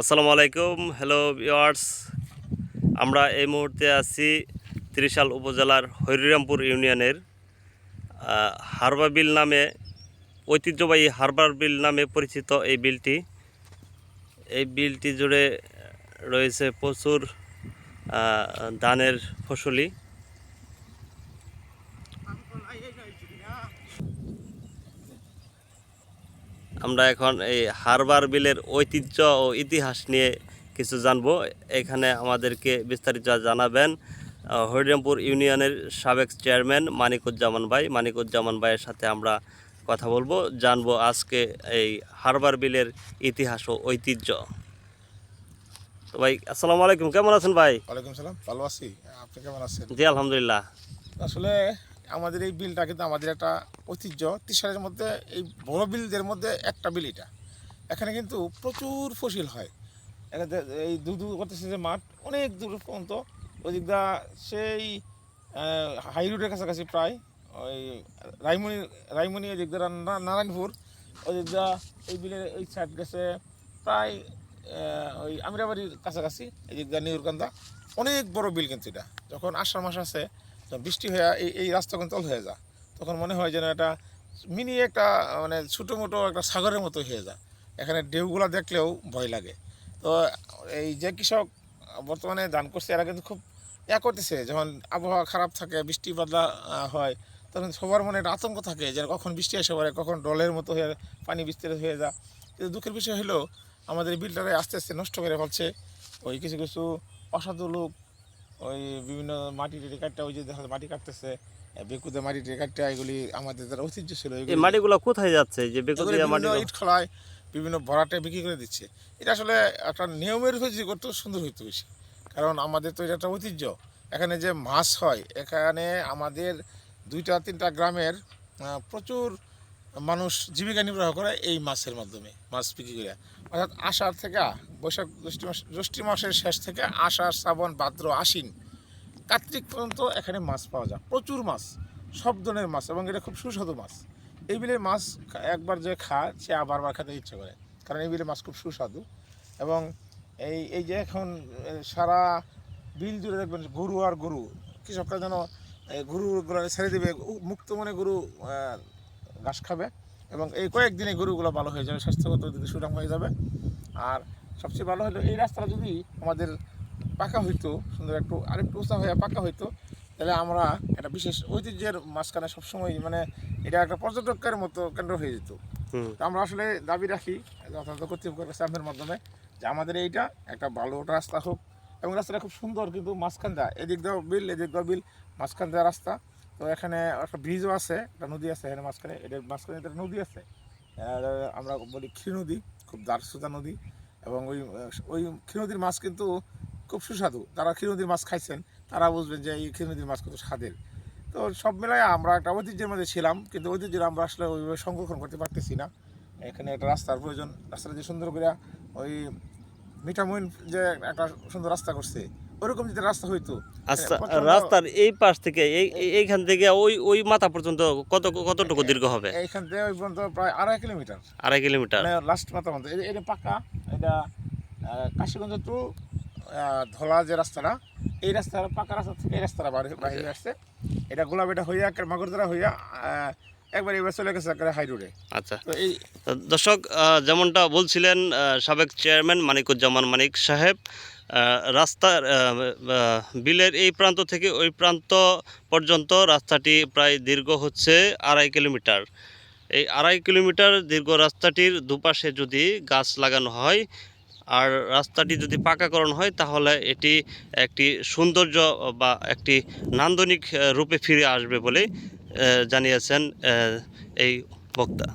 আসসালামু আলাইকুম। Hello viewers আমরা এই মুহূর্তে আছি ত্রিশাল উপজেলার হরিরামপুর ইউনিয়নের হারবার বিল নামে, ঐতিহ্যবাহী হারবার বিল নামে পরিচিত এই বিলটি। এই বিলটি জুড়ে রয়েছে প্রচুর ধানের ফসলি। আমরা এখন এই হারবার বিলের ঐতিহ্য ও ইতিহাস নিয়ে কিছু জানব। এখানে আমাদেরকে বিস্তারিত জানাবেন হরিরামপুর ইউনিয়নের সাবেক চেয়ারম্যান মানিকুজ্জামান ভাই। মানিকুজ্জামান ভাইয়ের সাথে আমরা কথা বলব জানব আজকে এই হারবার বিলের ইতিহাস ও ঐতিহ্য। তো ভাই আসসালামু আলাইকুম। কেমন আছেন ভাই? ওয়ালাইকুম সালাম। ভালো আছি। আপনি কেমন আছেন? জি আলহামদুলিল্লাহ। আসলে আমাদের এই বিলটা কিন্তু আমাদের একটা ঐতিহ্য। তিসারের মধ্যে এই বড় বিলদের মধ্যে একটা বিল এটা। এখানে কিন্তু প্রচুর ফসিল হয়। এখানে এই দূর করতেছে যে মাঠ, অনেক দূর পর্যন্ত। ওদিক দা সেই হাই রোডের কাছাকাছি প্রায়। ওই রাইমনি রাইমনি ওদিক দা নারায়ণপুর। ওদিক দা এই বিলের এই সাইড গেছে প্রায় ওই আমিরাবাড়ির কাছাকাছি। এদিক দা নিউরকান্দা। অনেক বড় বিল কিন্তু এটা। যখন আষাঢ় মাস আছে বৃষ্টি হয়ে এই এই রাস্তা কিন্তু তল হয়ে যায়, তখন মনে হয় যেন এটা মিনি একটা মানে ছোটো মোটো একটা সাগরের মতো হয়ে যায়। এখানে ঢেউগুলো দেখলেও ভয় লাগে। তো এই যে কৃষক বর্তমানে ধান করছে, এরা কিন্তু খুব ইয়া করতেছে। যখন আবহাওয়া খারাপ থাকে, বৃষ্টি বাদলা হয়, তখন সবার মনে একটা আতঙ্ক থাকে যে কখন বৃষ্টি এসে পড়ে, কখন ডলের মতো হয়ে, পানি বিস্তারিত হয়ে যায়। কিন্তু দুঃখের বিষয় হলো, আমাদের বিলটারে আস্তে আস্তে নষ্ট করে ফেলছে। ওই কিছু কিছু অসাধু লোক ওই বিভিন্ন মাটি টাটি কাটতে ওই যে দেখা মাটি কাটতেছে বেকুতে মাটি টাটি কাটতে এগুলি আমাদের যারা ঐতিহ্য ছিল এই মাটিগুলো কোথায় যাচ্ছে? যে বিভিন্ন মাটি ইট খোলায় বিভিন্ন ভরাটে বিক্রি করে দিচ্ছে। এটা আসলে একটা নিয়মের উপর যদি করতো সুন্দর হইতো বেশি। কারণ আমাদের তো এটা একটা ঐতিহ্য। এখানে যে মাছ হয় এখানে আমাদের দুইটা তিনটা গ্রামের প্রচুর মানুষ জীবিকা নির্বাহ করে এই মাছের মাধ্যমে, মাছ বিক্রি করে। অর্থাৎ আষাঢ় থেকে বৈশাখ, জ্যৈষ্ঠ মাস, জ্যৈষ্ঠ মাসের শেষ থেকে আষাঢ়, শ্রাবণ, ভাদ্র, আশ্বিন, কার্তিক পর্যন্ত এখানে মাছ পাওয়া যায়। প্রচুর মাছ, সব ধরনের মাছ এবং এটা খুব সুস্বাদু মাছ। এই বিলের মাছ একবার যে খায়, সে আবার বার খেতে ইচ্ছে করে। কারণ এই বিলের মাছ খুব সুস্বাদু এবং এই এই যে এখন সারা বিল জুড়ে দেখবেন গরু আর গরু, কৃষকরা যেন গরুগুলো ছেড়ে দেবে মুক্ত মনে গরু ঘাস খাবে এবং এই কয়েকদিনে গরুগুলো ভালো হয়ে যাবে স্বাস্থ্যগত দিকে সুরাম হয়ে যাবে। আর সবচেয়ে ভালো হলো এই রাস্তাটা যদি আমাদের পাকা হইতো সুন্দর একটু আরেকটু উঁচা হয়ে পাকা হইতো তাহলে আমরা একটা বিশেষ ঐতিহ্যের মাঝখানে সবসময় মানে এটা একটা পর্যটকের মতো কেন্দ্র হয়ে যেত। আমরা আসলে দাবি রাখি যথাযথ কর্তৃপক্ষের স্যাম্পের মাধ্যমে যে আমাদের এইটা একটা ভালো রাস্তা হোক এবং রাস্তাটা খুব সুন্দর কিন্তু মাঝখান দেওয়া এদিক দেওয়া বিল এদিক দেওয়া বিল মাঝখান দেওয়া রাস্তা। তো এখানে একটা ব্রিজও আছে, একটা নদী আছে এখানে মাঝখানে এটার মাঝখানে একটা নদী আছে। আমরা বলি ক্ষীর নদী, খুব দারসুতা নদী। এবং ওই ওই ক্ষীর নদীর মাছ কিন্তু খুব সুস্বাদু। যারা ক্ষীর নদীর মাছ খাইছেন, তারা বুঝবেন যে এই ক্ষীর নদীর মাছ কত স্বাদের। তো সব মিলাই আমরা একটা ঐতিহ্যের মধ্যে ছিলাম, কিন্তু ঐতিহ্যের আমরা আসলে ওইভাবে সংরক্ষণ করতে পারতেছি না। এখানে একটা রাস্তার প্রয়োজন, রাস্তাটা যে সুন্দর করে ওই মিঠামইন যে একটা সুন্দর রাস্তা করছে ওরকম যদি রাস্তা হইতো আচ্ছা রাস্তার এই পাশ থেকে এই এই- এইখান থেকে ওই ওই মাথা পর্যন্ত কত কতটুকু দীর্ঘ হবে? এইখান থেকে ওই পর্যন্ত প্রায় আড়াই কিলোমিটার। আড়াই কিলোমিটার। মানে লাস্ট মাথা মতো এটা- পাকা এটা কাশীগঞ্জ টু ধলা যে রাস্তাটা এই রাস্তাটা পাকা রাস্তা থেকে এই রাস্তাটা বাইরে বাইরে আসছে। এটা গোলাপেটা হইয়া মাগরদরা হইয়া একবার এবার চলে গেছে একেবারে হাই রোডে আচ্ছা। তো এই দর্শক যেমনটা বলছিলেন সাবেক চেয়ারম্যান মানিকুজ্জামান মানিক সাহেব রাস্তার বিলের এই প্রান্ত থেকে ওই প্রান্ত পর্যন্ত রাস্তাটি প্রায় দীর্ঘ হচ্ছে আড়াই কিলোমিটার। এই আড়াই কিলোমিটার দীর্ঘ রাস্তাটির দুপাশে যদি গাছ লাগানো হয় আর রাস্তাটি যদি পাকাকরণ হয়, তাহলে এটি একটি সৌন্দর্য বা একটি নান্দনিক রূপে ফিরে আসবে বলে জানিয়েছেন এই বক্তা।